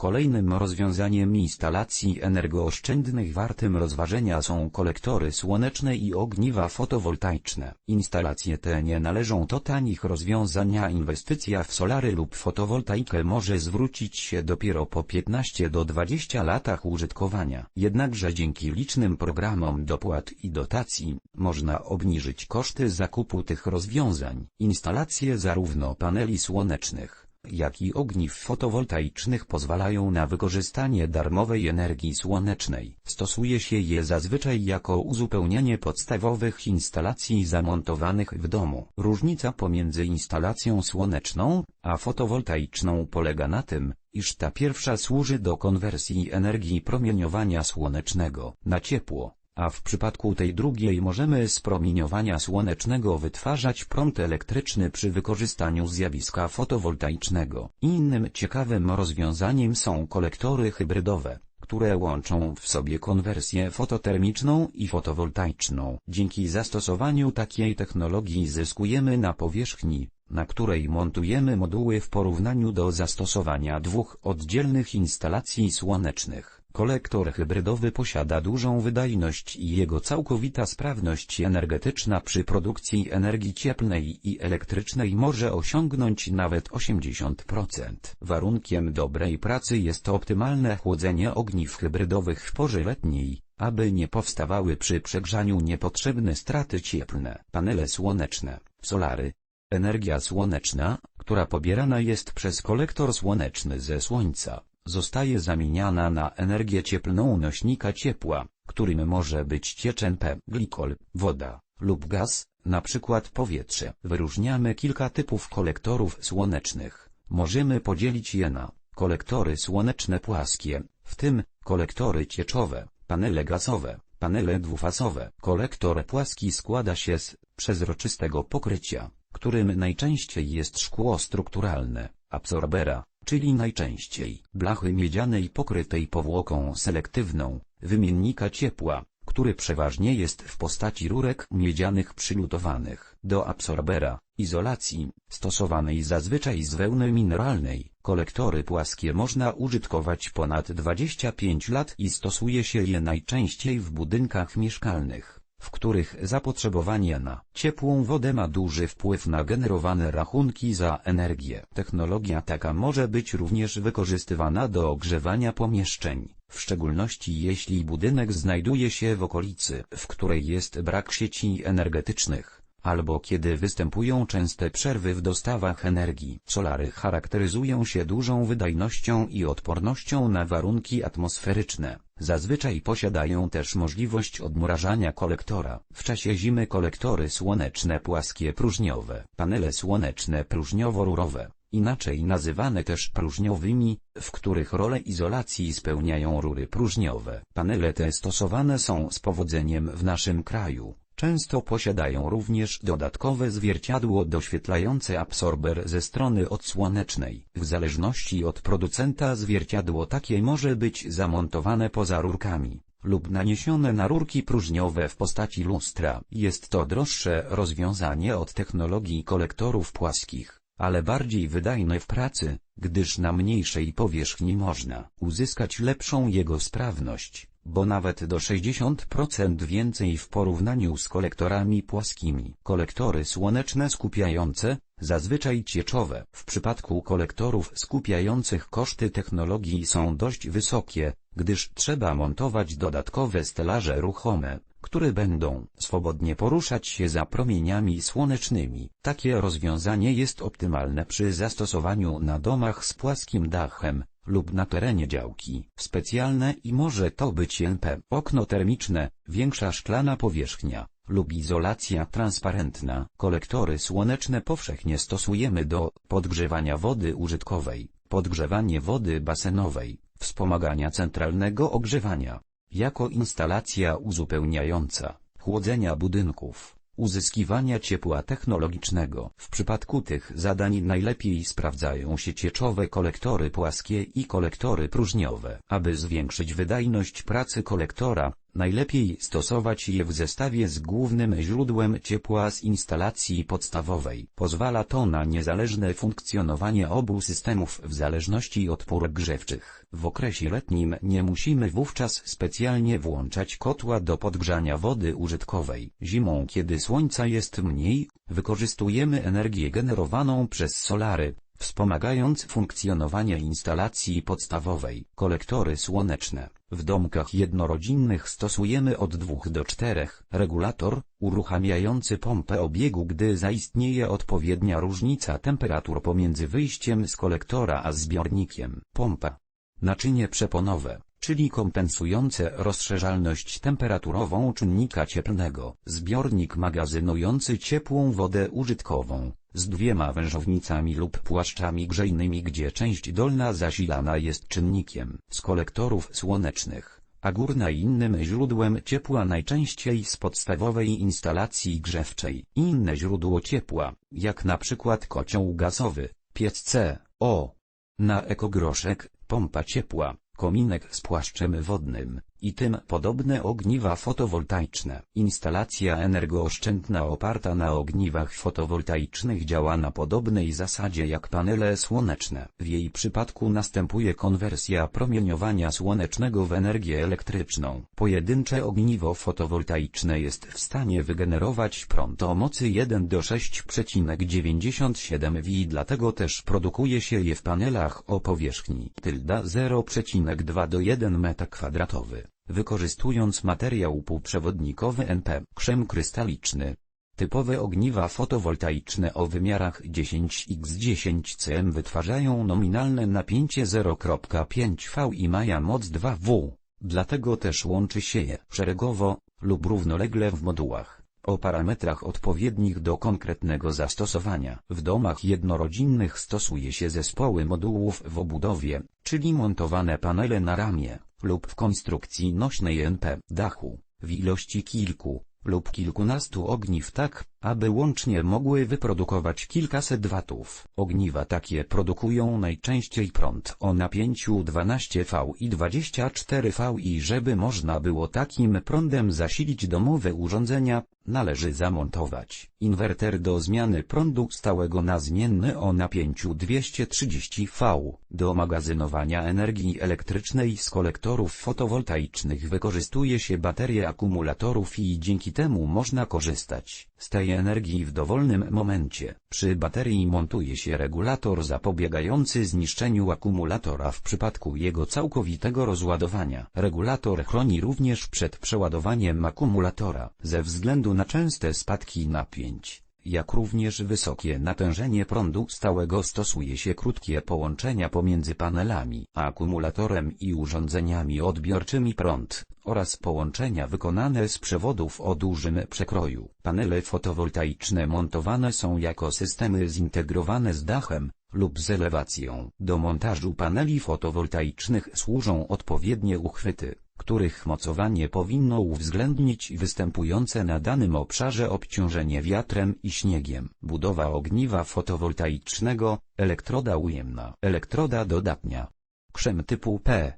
Kolejnym rozwiązaniem instalacji energooszczędnych wartym rozważenia są kolektory słoneczne i ogniwa fotowoltaiczne. Instalacje te nie należą do tanich rozwiązań a inwestycja w solary lub fotowoltaikę może zwrócić się dopiero po 15 do 20 latach użytkowania. Jednakże dzięki licznym programom dopłat i dotacji, można obniżyć koszty zakupu tych rozwiązań. Instalacje zarówno paneli słonecznych, jak i ogniw fotowoltaicznych pozwalają na wykorzystanie darmowej energii słonecznej. Stosuje się je zazwyczaj jako uzupełnienie podstawowych instalacji zamontowanych w domu. Różnica pomiędzy instalacją słoneczną, a fotowoltaiczną polega na tym, iż ta pierwsza służy do konwersji energii promieniowania słonecznego na ciepło, a w przypadku tej drugiej możemy z promieniowania słonecznego wytwarzać prąd elektryczny przy wykorzystaniu zjawiska fotowoltaicznego. Innym ciekawym rozwiązaniem są kolektory hybrydowe które łączą w sobie konwersję fototermiczną i fotowoltaiczną. Dzięki zastosowaniu takiej technologii zyskujemy na powierzchni, na której montujemy moduły w porównaniu do zastosowania dwóch oddzielnych instalacji słonecznych. Kolektor hybrydowy posiada dużą wydajność i jego całkowita sprawność energetyczna przy produkcji energii cieplnej i elektrycznej może osiągnąć nawet 80%. Warunkiem dobrej pracy jest optymalne chłodzenie ogniw hybrydowych w porze letniej, aby nie powstawały przy przegrzaniu niepotrzebne straty cieplne. Panele słoneczne, solary, Energia słoneczna, która pobierana jest przez kolektor słoneczny ze słońca, zostaje zamieniana na energię cieplną nośnika ciepła, którym może być cieczępe, glikol, woda lub gaz, na przykład powietrze. Wyróżniamy kilka typów kolektorów słonecznych. Możemy podzielić je na kolektory słoneczne płaskie, w tym kolektory cieczowe, panele gazowe, panele dwufazowe. Kolektor płaski składa się z przezroczystego pokrycia, którym najczęściej jest szkło strukturalne, absorbera, czyli najczęściej blachy miedzianej pokrytej powłoką selektywną, wymiennika ciepła, który przeważnie jest w postaci rurek miedzianych przylutowanych do absorbera, izolacji, stosowanej zazwyczaj z wełny mineralnej. Kolektory płaskie można użytkować ponad 25 lat i stosuje się je najczęściej w budynkach mieszkalnych w których zapotrzebowanie na ciepłą wodę ma duży wpływ na generowane rachunki za energię. Technologia taka może być również wykorzystywana do ogrzewania pomieszczeń, w szczególności jeśli budynek znajduje się w okolicy, w której jest brak sieci energetycznych albo kiedy występują częste przerwy w dostawach energii. Solary charakteryzują się dużą wydajnością i odpornością na warunki atmosferyczne. Zazwyczaj posiadają też możliwość odmrażania kolektora. W czasie zimy kolektory słoneczne płaskie próżniowe, panele słoneczne próżniowo-rurowe, inaczej nazywane też próżniowymi, w których rolę izolacji spełniają rury próżniowe. Panele te stosowane są z powodzeniem w naszym kraju. Często posiadają również dodatkowe zwierciadło doświetlające absorber ze strony odsłonecznej. W zależności od producenta zwierciadło takie może być zamontowane poza rurkami lub naniesione na rurki próżniowe w postaci lustra. Jest to droższe rozwiązanie od technologii kolektorów płaskich, ale bardziej wydajne w pracy, gdyż na mniejszej powierzchni można uzyskać lepszą jego sprawność bo nawet do 60% więcej w porównaniu z kolektorami płaskimi. Kolektory słoneczne skupiające, zazwyczaj cieczowe. W przypadku kolektorów skupiających koszty technologii są dość wysokie, gdyż trzeba montować dodatkowe stelaże ruchome, które będą swobodnie poruszać się za promieniami słonecznymi. Takie rozwiązanie jest optymalne przy zastosowaniu na domach z płaskim dachem, lub na terenie działki. Specjalne i może to być NP, okno termiczne, większa szklana powierzchnia, lub izolacja transparentna. Kolektory słoneczne powszechnie stosujemy do podgrzewania wody użytkowej, podgrzewanie wody basenowej, wspomagania centralnego ogrzewania, jako instalacja uzupełniająca, chłodzenia budynków uzyskiwania ciepła technologicznego. W przypadku tych zadań najlepiej sprawdzają się cieczowe kolektory płaskie i kolektory próżniowe. Aby zwiększyć wydajność pracy kolektora, Najlepiej stosować je w zestawie z głównym źródłem ciepła z instalacji podstawowej. Pozwala to na niezależne funkcjonowanie obu systemów w zależności od pór grzewczych. W okresie letnim nie musimy wówczas specjalnie włączać kotła do podgrzania wody użytkowej. Zimą kiedy słońca jest mniej, wykorzystujemy energię generowaną przez solary, wspomagając funkcjonowanie instalacji podstawowej. Kolektory słoneczne. W domkach jednorodzinnych stosujemy od 2 do 4 regulator, uruchamiający pompę obiegu gdy zaistnieje odpowiednia różnica temperatur pomiędzy wyjściem z kolektora a zbiornikiem. Pompa. Naczynie przeponowe, czyli kompensujące rozszerzalność temperaturową czynnika cieplnego. Zbiornik magazynujący ciepłą wodę użytkową z dwiema wężownicami lub płaszczami grzejnymi gdzie część dolna zasilana jest czynnikiem z kolektorów słonecznych, a górna innym źródłem ciepła najczęściej z podstawowej instalacji grzewczej. Inne źródło ciepła, jak na przykład kocioł gazowy, piec C, O. Na ekogroszek, pompa ciepła, kominek z płaszczem wodnym, i tym podobne ogniwa fotowoltaiczne. Instalacja energooszczędna oparta na ogniwach fotowoltaicznych działa na podobnej zasadzie jak panele słoneczne. W jej przypadku następuje konwersja promieniowania słonecznego w energię elektryczną. Pojedyncze ogniwo fotowoltaiczne jest w stanie wygenerować prąd o mocy 1 do 6,97 V dlatego też produkuje się je w panelach o powierzchni tylda 0,2 do 1 m2 wykorzystując materiał półprzewodnikowy NP, krzem krystaliczny. Typowe ogniwa fotowoltaiczne o wymiarach 10x10 cm wytwarzają nominalne napięcie 0,5 V i mają moc 2W, dlatego też łączy się je szeregowo lub równolegle w modułach o parametrach odpowiednich do konkretnego zastosowania. W domach jednorodzinnych stosuje się zespoły modułów w obudowie, czyli montowane panele na ramię, lub w konstrukcji nośnej NP dachu, w ilości kilku lub kilkunastu ogniw tak, aby łącznie mogły wyprodukować kilkaset watów. Ogniwa takie produkują najczęściej prąd o napięciu 12V i 24V i żeby można było takim prądem zasilić domowe urządzenia, należy zamontować inwerter do zmiany prądu stałego na zmienny o napięciu 230V. Do magazynowania energii elektrycznej z kolektorów fotowoltaicznych wykorzystuje się baterie akumulatorów i dzięki temu można korzystać z tej energii w dowolnym momencie. Przy baterii montuje się regulator zapobiegający zniszczeniu akumulatora w przypadku jego całkowitego rozładowania. Regulator chroni również przed przeładowaniem akumulatora ze względu na częste spadki napięć jak również wysokie natężenie prądu stałego stosuje się krótkie połączenia pomiędzy panelami, akumulatorem i urządzeniami odbiorczymi prąd, oraz połączenia wykonane z przewodów o dużym przekroju. Panele fotowoltaiczne montowane są jako systemy zintegrowane z dachem, lub z elewacją. Do montażu paneli fotowoltaicznych służą odpowiednie uchwyty których mocowanie powinno uwzględnić występujące na danym obszarze obciążenie wiatrem i śniegiem. Budowa ogniwa fotowoltaicznego, elektroda ujemna, elektroda dodatnia. Krzem typu P.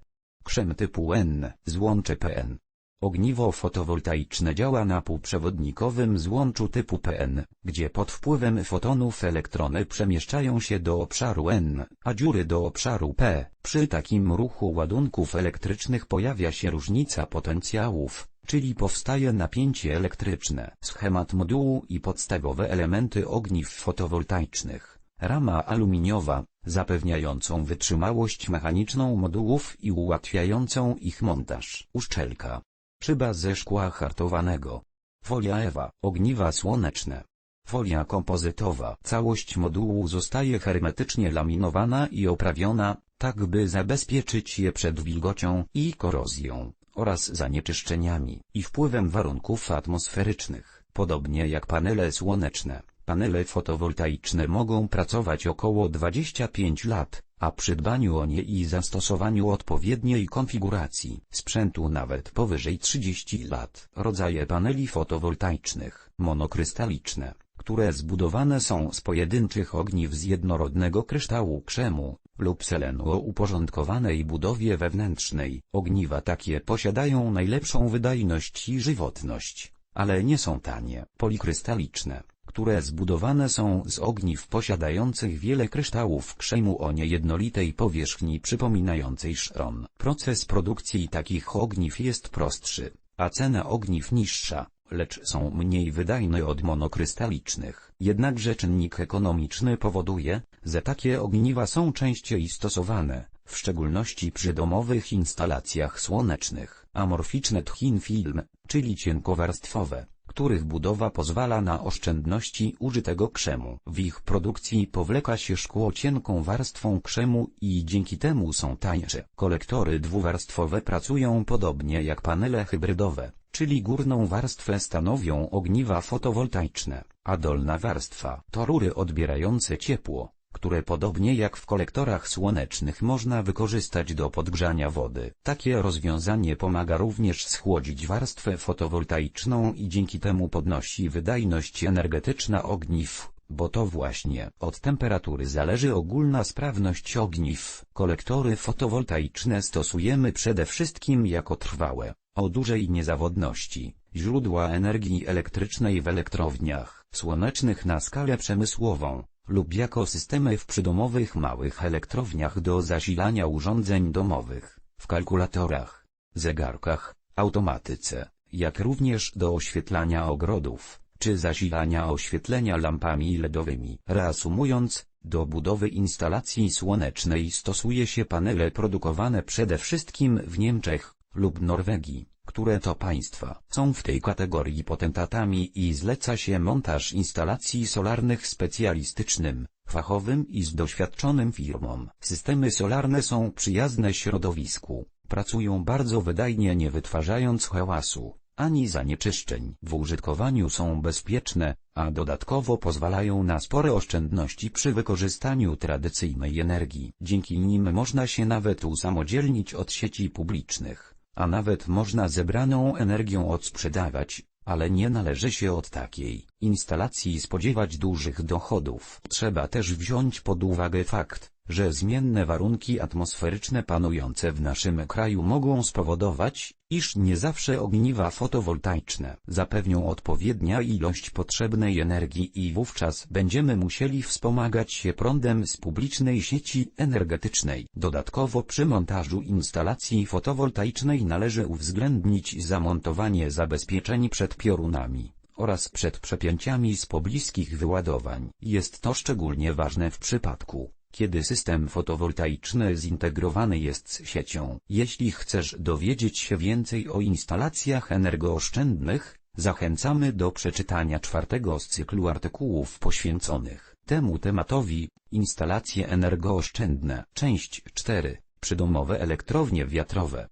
Krzem typu N, złącze PN. Ogniwo fotowoltaiczne działa na półprzewodnikowym złączu typu PN, gdzie pod wpływem fotonów elektrony przemieszczają się do obszaru N, a dziury do obszaru P. Przy takim ruchu ładunków elektrycznych pojawia się różnica potencjałów, czyli powstaje napięcie elektryczne. Schemat modułu i podstawowe elementy ogniw fotowoltaicznych. Rama aluminiowa, zapewniającą wytrzymałość mechaniczną modułów i ułatwiającą ich montaż. Uszczelka Szyba ze szkła hartowanego. Folia EWA, ogniwa słoneczne. Folia kompozytowa. Całość modułu zostaje hermetycznie laminowana i oprawiona, tak by zabezpieczyć je przed wilgocią i korozją, oraz zanieczyszczeniami i wpływem warunków atmosferycznych. Podobnie jak panele słoneczne, panele fotowoltaiczne mogą pracować około 25 lat, a przy dbaniu o nie i zastosowaniu odpowiedniej konfiguracji sprzętu nawet powyżej 30 lat. Rodzaje paneli fotowoltaicznych, monokrystaliczne, które zbudowane są z pojedynczych ogniw z jednorodnego kryształu krzemu, lub selenu o uporządkowanej budowie wewnętrznej. Ogniwa takie posiadają najlepszą wydajność i żywotność, ale nie są tanie. Polikrystaliczne, które zbudowane są z ogniw posiadających wiele kryształów krzemu o niejednolitej powierzchni przypominającej szron. Proces produkcji takich ogniw jest prostszy, a cena ogniw niższa, lecz są mniej wydajne od monokrystalicznych. Jednakże czynnik ekonomiczny powoduje, że takie ogniwa są częściej stosowane, w szczególności przy domowych instalacjach słonecznych. Amorficzne thin film, czyli cienkowarstwowe, których budowa pozwala na oszczędności użytego krzemu. W ich produkcji powleka się szkło cienką warstwą krzemu i dzięki temu są tańsze. Kolektory dwuwarstwowe pracują podobnie jak panele hybrydowe, czyli górną warstwę stanowią ogniwa fotowoltaiczne, a dolna warstwa to rury odbierające ciepło, które podobnie jak w kolektorach słonecznych można wykorzystać do podgrzania wody. Takie rozwiązanie pomaga również schłodzić warstwę fotowoltaiczną i dzięki temu podnosi wydajność energetyczna ogniw, bo to właśnie od temperatury zależy ogólna sprawność ogniw. Kolektory fotowoltaiczne stosujemy przede wszystkim jako trwałe, o dużej niezawodności, źródła energii elektrycznej w elektrowniach słonecznych na skalę przemysłową, lub jako systemy w przydomowych małych elektrowniach do zasilania urządzeń domowych, w kalkulatorach, zegarkach, automatyce, jak również do oświetlania ogrodów, czy zasilania oświetlenia lampami LEDowymi. Reasumując, do budowy instalacji słonecznej stosuje się panele produkowane przede wszystkim w Niemczech lub Norwegii, które to państwa są w tej kategorii potentatami i zleca się montaż instalacji solarnych specjalistycznym, fachowym i z doświadczonym firmom. Systemy solarne są przyjazne środowisku, pracują bardzo wydajnie nie wytwarzając hałasu, ani zanieczyszczeń. W użytkowaniu są bezpieczne, a dodatkowo pozwalają na spore oszczędności przy wykorzystaniu tradycyjnej energii. Dzięki nim można się nawet usamodzielnić od sieci publicznych, a nawet można zebraną energią odsprzedawać, ale nie należy się od takiej instalacji spodziewać dużych dochodów. Trzeba też wziąć pod uwagę fakt, że zmienne warunki atmosferyczne panujące w naszym kraju mogą spowodować, iż nie zawsze ogniwa fotowoltaiczne zapewnią odpowiednia ilość potrzebnej energii i wówczas będziemy musieli wspomagać się prądem z publicznej sieci energetycznej. Dodatkowo przy montażu instalacji fotowoltaicznej należy uwzględnić zamontowanie zabezpieczeń przed piorunami oraz przed przepięciami z pobliskich wyładowań. Jest to szczególnie ważne w przypadku, kiedy system fotowoltaiczny zintegrowany jest z siecią. Jeśli chcesz dowiedzieć się więcej o instalacjach energooszczędnych, zachęcamy do przeczytania czwartego z cyklu artykułów poświęconych temu tematowi, instalacje energooszczędne. Część 4. Przydomowe elektrownie wiatrowe.